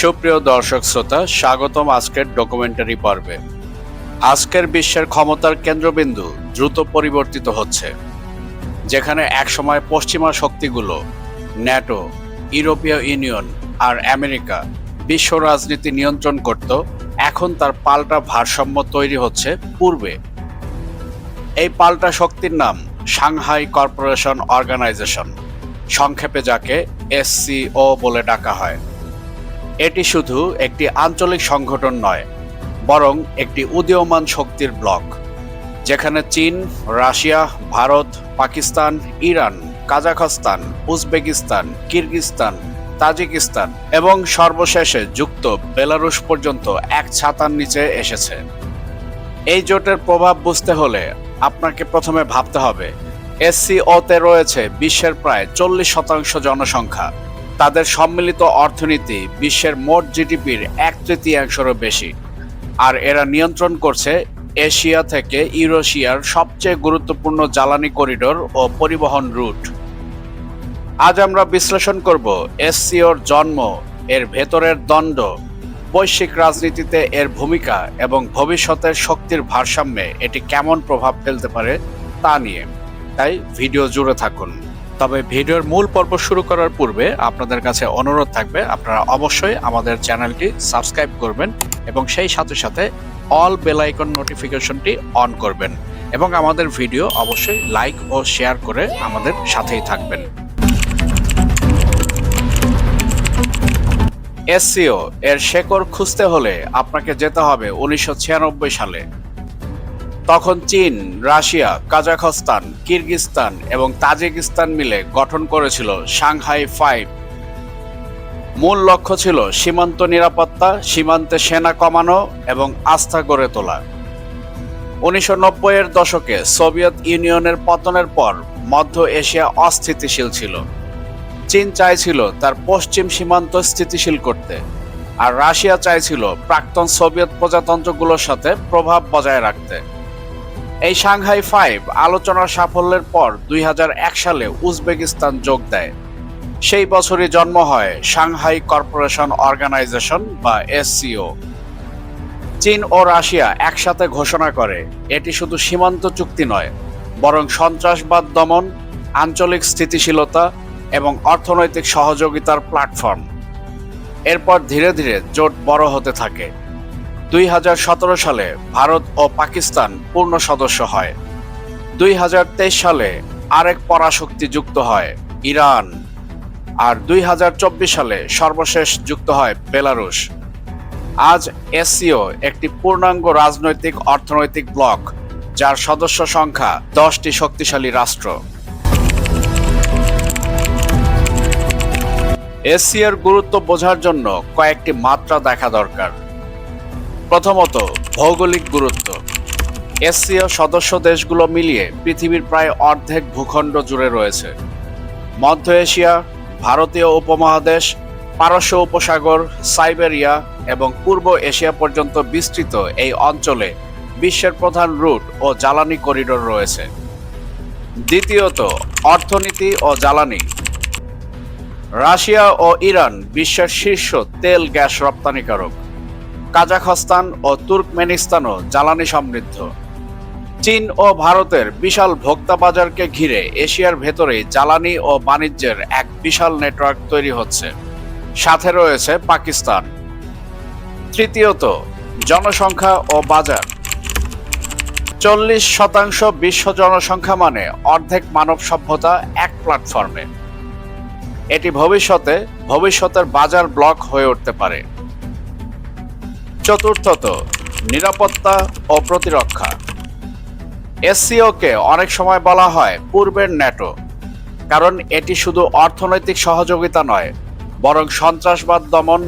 সুপ্রিয় দর্শক শ্রোতা, স্বাগতম আজকের ডকুমেন্টারি পর্বে। আজকের বিশ্বের ক্ষমতার কেন্দ্রবিন্দু দ্রুত পরিবর্তিত হচ্ছে, যেখানে একসময় পশ্চিমা শক্তিগুলো ন্যাটো, ইউরোপীয় ইউনিয়ন আর আমেরিকা বিশ্ব রাজনীতি নিয়ন্ত্রণ করত, এখন তার পাল্টা ভারসাম্য তৈরি হচ্ছে পূর্বে। এই পাল্টা শক্তির নাম সাংহাই কর্পোরেশন অর্গানাইজেশন, সংক্ষেপে যাকে এসসিও বলে ডাকা হয়। এটি শুধু একটি আঞ্চলিক সংগঠন নয়, বরং একটি উদীয়মান শক্তির ব্লক, যেখানে চীন, Russia, Bharat, Pakistan, Iran, Kazakhstan, Uzbekistan Kyrgyzstan Tajikistan এবং সর্বশেষে যুক্ত বেলারুশ পর্যন্ত এক ছাতার নিচে এসেছে। এই জোটের প্রভাব বুঝতে হলে আপনাকে প্রথমে ভাবতে হবে, এসসিওতে রয়েছে বিশ্বের প্রায় চল্লিশ শতাংশ জনসংখ্যা। তাদের সম্মিলিত অর্থনীতি বিশ্বের মোট জিডিপির এক তৃতীয়াংশেরও বেশি। আর এরা নিয়ন্ত্রণ করছে এশিয়া থেকে ইউরোশিয়ার সবচেয়ে গুরুত্বপূর্ণ জ্বালানি করিডোর ও পরিবহন রুট। আজ আমরা বিশ্লেষণ করব এসসিওর জন্ম, এর ভেতরের দণ্ড বৈশ্বিক রাজনীতিতে এর ভূমিকা এবং ভবিষ্যতের শক্তির ভারসাম্যে এটি কেমন প্রভাব ফেলতে পারে তা নিয়ে। তাই ভিডিও জুড়ে থাকুন। তবে ভিডিওর মূল পর্ব শুরু করার পূর্বে আপনাদের কাছে অনুরোধ থাকবে, আপনারা অবশ্যই আমাদের চ্যানেলটি সাবস্ক্রাইব করবেন এবং সেই সাথে সাথে অল বেল আইকন নোটিফিকেশনটি অন করবেন এবং আমাদের ভিডিও অবশ্যই লাইক ও শেয়ার করে আমাদের সাথেই থাকবেন। এসসিও এর শেকড় খুঁজতে হলে আপনাকে যেতে হবে উনিশশো ছিয়ানব্বই সালে। তখন চীন, রাশিয়া, কাজাখস্তান কিরগিস্তান এবং তাজিকিস্তান মিলে গঠন করেছিল সাংহাই ফাইভ। মূল লক্ষ্য ছিল সীমান্ত নিরাপত্তা, সীমান্তে সেনা কমানো এবং আস্থা গড়ে তোলা। উনিশশো এর দশকে সোভিয়েত ইউনিয়নের পতনের পর মধ্য এশিয়া অস্থিতিশীল ছিল। চীন চাইছিল তার পশ্চিম সীমান্ত স্থিতিশীল করতে আর রাশিয়া চাইছিল প্রাক্তন সোভিয়েত প্রজাতন্ত্রগুলোর সাথে প্রভাব বজায় রাখতে। এই সাংহাই ফাইভ আলোচনার সাফল্যের পর দুই হাজার এক সালে উজবেকিস্তান যোগ দেয়। সেই বছরই জন্ম হয় সাংহাই কর্পোরেশন অর্গানাইজেশন বা এসসিও। চীন ও রাশিয়া একসাথে ঘোষণা করে, এটি শুধু সীমান্ত চুক্তি নয়, বরং সন্ত্রাসবাদ দমন, আঞ্চলিক স্থিতিশীলতা এবং অর্থনৈতিক সহযোগিতার প্ল্যাটফর্ম। এরপর ধীরে ধীরে জোট বড় হতে থাকে। দুই হাজার সতেরো সালে ভারত ও পাকিস্তান পূর্ণ সদস্য হয়। দুই হাজার তেইশ সালে আরেক পরাশক্তি যুক্ত হয়, ইরান। আর দুই হাজার চব্বিশ সালে সর্বশেষ যুক্ত হয় বেলারুশ। আজ এসসিও একটি পূর্ণাঙ্গ রাজনৈতিক অর্থনৈতিক ব্লক, যার সদস্য সংখ্যা দশটি শক্তিশালী রাষ্ট্র। এসসিওর গুরুত্ব বোঝার জন্য কয়েকটি মাত্রা দেখা দরকার। প্রথমত, ভৌগোলিক গুরুত্ব। এসসিও সদস্য দেশগুলো মিলিয়ে পৃথিবীর প্রায় অর্ধেক ভূখণ্ড জুড়ে রয়েছে। মধ্য এশিয়া, ভারতীয় উপমহাদেশ, পারস্য উপসাগর, সাইবেরিয়া এবং পূর্ব এশিয়া পর্যন্ত বিস্তৃত এই অঞ্চলে বিশ্বের প্রধান রুট ও জ্বালানি করিডোর রয়েছে। দ্বিতীয়ত, অর্থনীতি ও জ্বালানি। রাশিয়া ও ইরান বিশ্বের শীর্ষ তেল গ্যাস রপ্তানিকারক। কাজাখস্তান ও তুর্কমেনিস্তানও জ্বালানি সমৃদ্ধ। চীন ও ভারতের বিশাল ভোক্তা বাজারকে ঘিরে এশিয়ার ভেতরেই জ্বালানি ও বাণিজ্যের এক বিশাল নেটওয়ার্ক তৈরি হচ্ছে। সাথে রয়েছে পাকিস্তান। তৃতীয়ত, জনসংখ্যা ও বাজার। চল্লিশ শতাংশ বিশ্ব জনসংখ্যা মানে অর্ধেক মানব সভ্যতা এক প্ল্যাটফর্মে। এটি ভবিষ্যতে ভবিষ্যতের বাজার ব্লক হয়ে উঠতে পারে। চতুর্থত, নিরাপত্তা ও প্রতিরক্ষা। এসসিওকে অনেক সময় বলা হয় পূর্বের ন্যাটো, কারণ এটি শুধু অর্থনৈতিক সহযোগিতা নয়, বরং সন্ত্রাসবাদ দমন,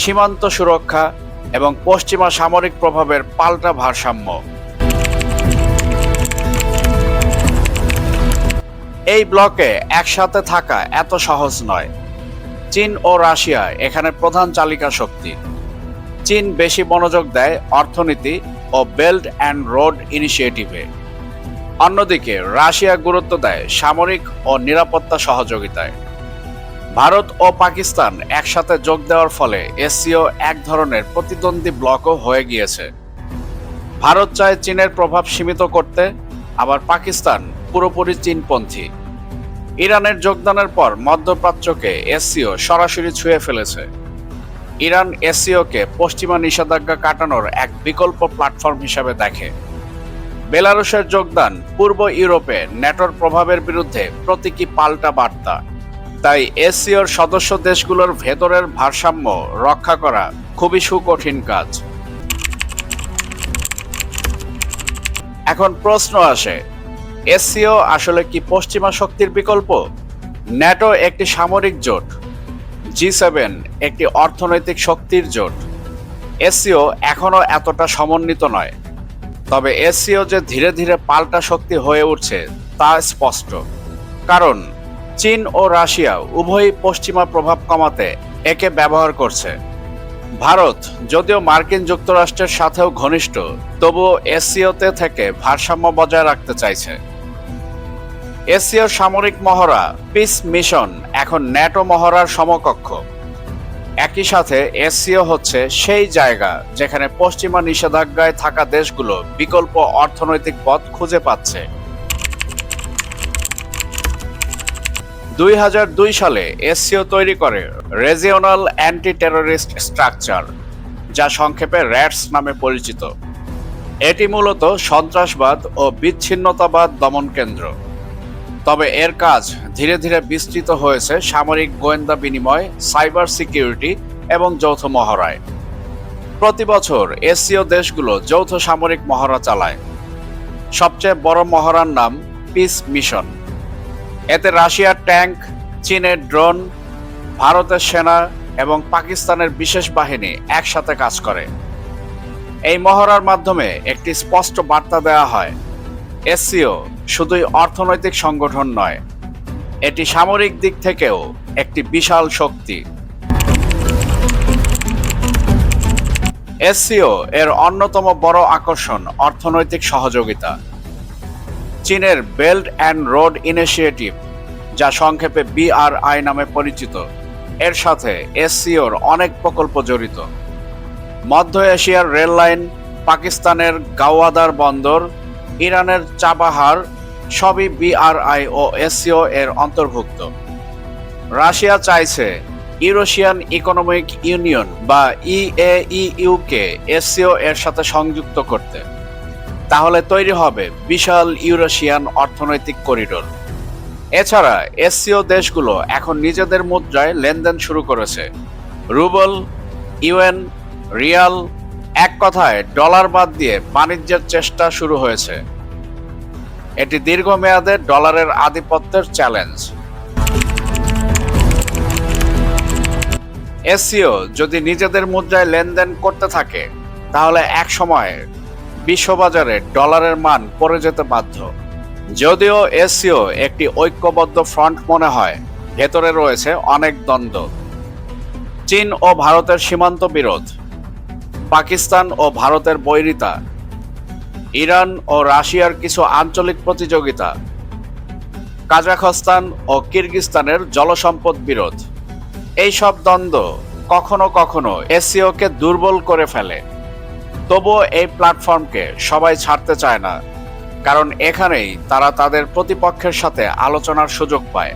সীমান্ত সুরক্ষা এবং পশ্চিমা সামরিক প্রভাবের পাল্টা ভারসাম্য। এই ব্লকে একসাথে থাকা এত সহজ নয়। চীন ও রাশিয়া এখানে প্রধান চালিকা শক্তি। চীন বেশি মনোযোগ দেয় অর্থনীতি ও বেল্ট অ্যান্ড রোড ইনিশিয়েটিভে। অন্যদিকে, রাশিয়া গুরুত্ব দেয় সামরিক ও নিরাপত্তা সহযোগিতায়। ভারত ও পাকিস্তান একসাথে যোগ দেওয়ার ফলে এসসিও এক ধরনের প্রতিদ্বন্দ্বী ব্লকও হয়ে গিয়েছে। ভারত চায় চীনের প্রভাব সীমিত করতে, আবার পাকিস্তান পুরোপুরি চীনপন্থী। ইরানের যোগদানের পর মধ্যপ্রাচ্যকে এসসিও সরাসরি ছুঁয়ে ফেলেছে। ইরান এসিওকে পশ্চিমা নিষেধাজ্ঞা কাটানোর এক বিকল্প প্ল্যাটফর্ম হিসাবে দেখে। বেলারুশের যোগদান পূর্ব ইউরোপে ন্যাটোর প্রভাবের বিরুদ্ধে প্রতীকী পাল্টা বার্তা। তাই এসসিওর সদস্য দেশগুলোর ভেতরের ভারসাম্য রক্ষা করা খুবই সুকঠিন কাজ। এখন প্রশ্ন আসে, এসিও আসলে কি পশ্চিমা শক্তির বিকল্প? ন্যাটো একটি সামরিক জোট জি সেভেন একটি অর্থনৈতিক শক্তির জোট। এসসিও এখনও এতটা সমন্বিত নয়। তবে এসসিও যে ধীরে ধীরে পাল্টা শক্তি হয়ে উঠছে তা স্পষ্ট। কারণ চীন ও রাশিয়া উভয়ই পশ্চিমা প্রভাব কমাতে একে ব্যবহার করছে। ভারত যদিও মার্কিন যুক্তরাষ্ট্রের সাথেও ঘনিষ্ঠ, তবুও এসসিওতে থেকে ভারসাম্য বজায় রাখতে চাইছে। এসসিওর সামরিক মহড়া পিস মিশন এখন ন্যাটো মহড়ার সমকক্ষ। একই সাথে এসসিও হচ্ছে সেই জায়গা যেখানে পশ্চিমা নিষেধাজ্ঞায় থাকা দেশগুলো বিকল্প অর্থনৈতিক পথ খুঁজে পাচ্ছে। দুই হাজার দুই সালে এসসিও তৈরি করে রেজিওনাল অ্যান্টি টেরোরিস্ট স্ট্রাকচার যা সংক্ষেপে র্যাটস নামে পরিচিত। এটি মূলত সন্ত্রাসবাদ ও বিচ্ছিন্নতাবাদ দমন কেন্দ্র। তবে এর কাজ ধীরে ধীরে বিস্তৃত হয়েছে সামরিক গোয়েন্দা বিনিময়, সাইবার সিকিউরিটি এবং যৌথ মহড়ায়। প্রতি বছর এসসিও দেশগুলো যৌথ সামরিক মহড়া চালায়। সবচেয়ে বড় মহড়ার নাম পিস মিশন। এতে রাশিয়ার ট্যাঙ্ক চীনের ড্রোন, ভারতের সেনা এবং পাকিস্তানের বিশেষ বাহিনী একসাথে কাজ করে। এই মহড়ার মাধ্যমে একটি স্পষ্ট বার্তা দেওয়া হয় এসসিও শুধুই অর্থনৈতিক সংগঠন নয়, এটি সামরিক দিক থেকেও একটি বিশাল শক্তি। এসসিও এর অন্যতম বড় আকর্ষণ অর্থনৈতিক সহযোগিতা। চীনের বেল্ট অ্যান্ড রোড ইনিশিয়েটিভ, যা সংক্ষেপে বিআরআই নামে পরিচিত, এর সাথে এসসিওর অনেক প্রকল্প জড়িত। মধ্য এশিয়ার রেল লাইন পাকিস্তানের গাওয়াদার বন্দর ইরানের চাবাহার, সবই বিআরআই ও এসসিও এর অন্তর্ভুক্ত। রাশিয়া চাইছে ইউরোশিয়ান ইকোনমিক ইউনিয়ন বা ইএইউকে এসসিও এর সাথে সংযুক্ত করতে। তাহলে তৈরি হবে বিশাল ইউরোশিয়ান অর্থনৈতিক করিডোর। এছাড়া এসসিও দেশগুলো এখন নিজেদের মুদ্রায় লেনদেন শুরু করেছে। রুবল, ইউএন, রিয়াল কথায় ডলার বাদ দিয়ে বাণিজ্যের চেষ্টা শুরু হয়েছে। এটি দীর্ঘমেয়াদে ডলারের আধিপত্যের চ্যালেঞ্জ। এসিও যদি নিজেদের মুদ্রায় লেনদেন করতে থাকে, তাহলে এক সময় বিশ্ববাজারে ডলারের মান পড়ে যেতে বাধ্য। যদিও এসিও একটি ঐক্যবদ্ধ ফ্রন্ট মনে হয়, ভেতরে রয়েছে অনেক দ্বন্দ্ব। চীন ও ভারতের সীমান্ত বিরোধ। পাকিস্তান ও ভারতের বৈরিতা। ইরান ও রাশিয়ার কিছু আঞ্চলিক প্রতিযোগিতা। কাজাখস্তান ও কিরগিস্তানের জলসম্পদ বিরোধ। এই সব দ্বন্দ্ব কখনো কখনো এসসিওকে দুর্বল করে ফেলে। তবুও এই প্ল্যাটফর্মকে সবাই ছাড়তে চায় না, কারণ এখানেই তারা তাদের প্রতিপক্ষের সাথে আলোচনার সুযোগ পায়।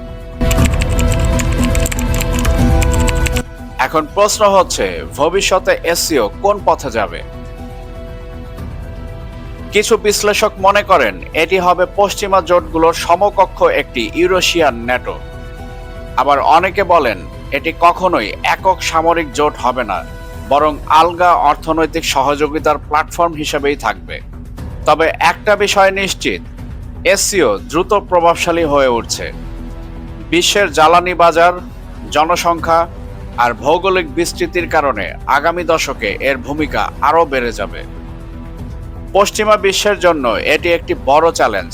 এখন প্রশ্ন হচ্ছে, ভবিষ্যতে এসসিও কোন পথে যাবে? কিছু বিশ্লেষক মনে করেন, এটি হবে পশ্চিমা জোটগুলোর সমকক্ষ একটি ইউরোশিয়ান ন্যাটো। আবার অনেকে বলেন, এটি কখনোই একক সামরিক জোট হবে না, বরং আলগা অর্থনৈতিক সহযোগিতার প্ল্যাটফর্ম হিসেবেই থাকবে। তবে একটা বিষয় নিশ্চিত এসিও দ্রুত প্রভাবশালী হয়ে উঠছে। বিশ্বের জ্বালানি বাজার, জনসংখ্যা আর ভৌগোলিক বিস্তৃতির কারণে আগামী দশকে এর ভূমিকা আরও বেড়ে যাবে। পশ্চিমা বিশ্বের জন্য এটি একটি বড় চ্যালেঞ্জ,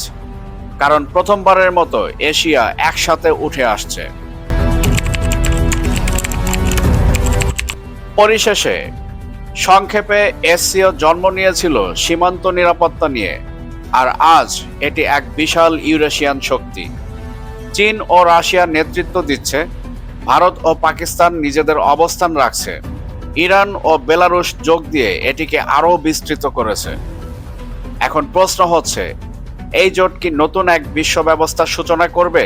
কারণ প্রথমবারের মতো এশিয়া একসাথে উঠে আসছে। পরিশেষে, সংক্ষেপে এসসিও জন্ম নিয়েছিল সীমান্ত নিরাপত্তা নিয়ে, আর আজ এটি এক বিশাল ইউরেশিয়ান শক্তি। চীন ও রাশিয়া নেতৃত্ব দিচ্ছে ভারত ও পাকিস্তান নিজেদের অবস্থান রাখছে। ইরান ও বেলারুশ যোগ দিয়ে এটিকে আরও বিস্তৃত করেছে। এখন প্রশ্ন হচ্ছে, এই জোট কি নতুন এক বিশ্ব ব্যবস্থার সূচনা করবে,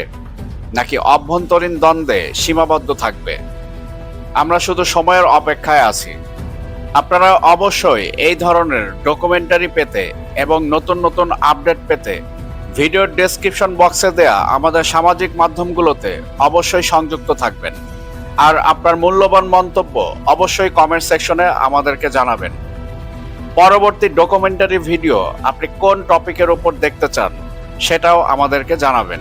নাকি অভ্যন্তরীণ দ্বন্দ্বে সীমাবদ্ধ থাকবে? আমরা শুধু সময়ের অপেক্ষায় আছি। আপনারা অবশ্যই এই ধরনের ডকুমেন্টারি পেতে এবং নতুন নতুন আপডেট পেতে ভিডিওর ডেসক্রিপশন বক্সে দেয়া আমাদের সামাজিক মাধ্যমগুলোতে অবশ্যই সংযুক্ত থাকবেন। আর আপনার মূল্যবান মন্তব্য অবশ্যই কমেন্ট সেকশনে আমাদেরকে জানাবেন। পরবর্তী ডকুমেন্টারি ভিডিও আপনি কোন টপিকের উপর দেখতে চান, সেটাও আমাদেরকে জানাবেন।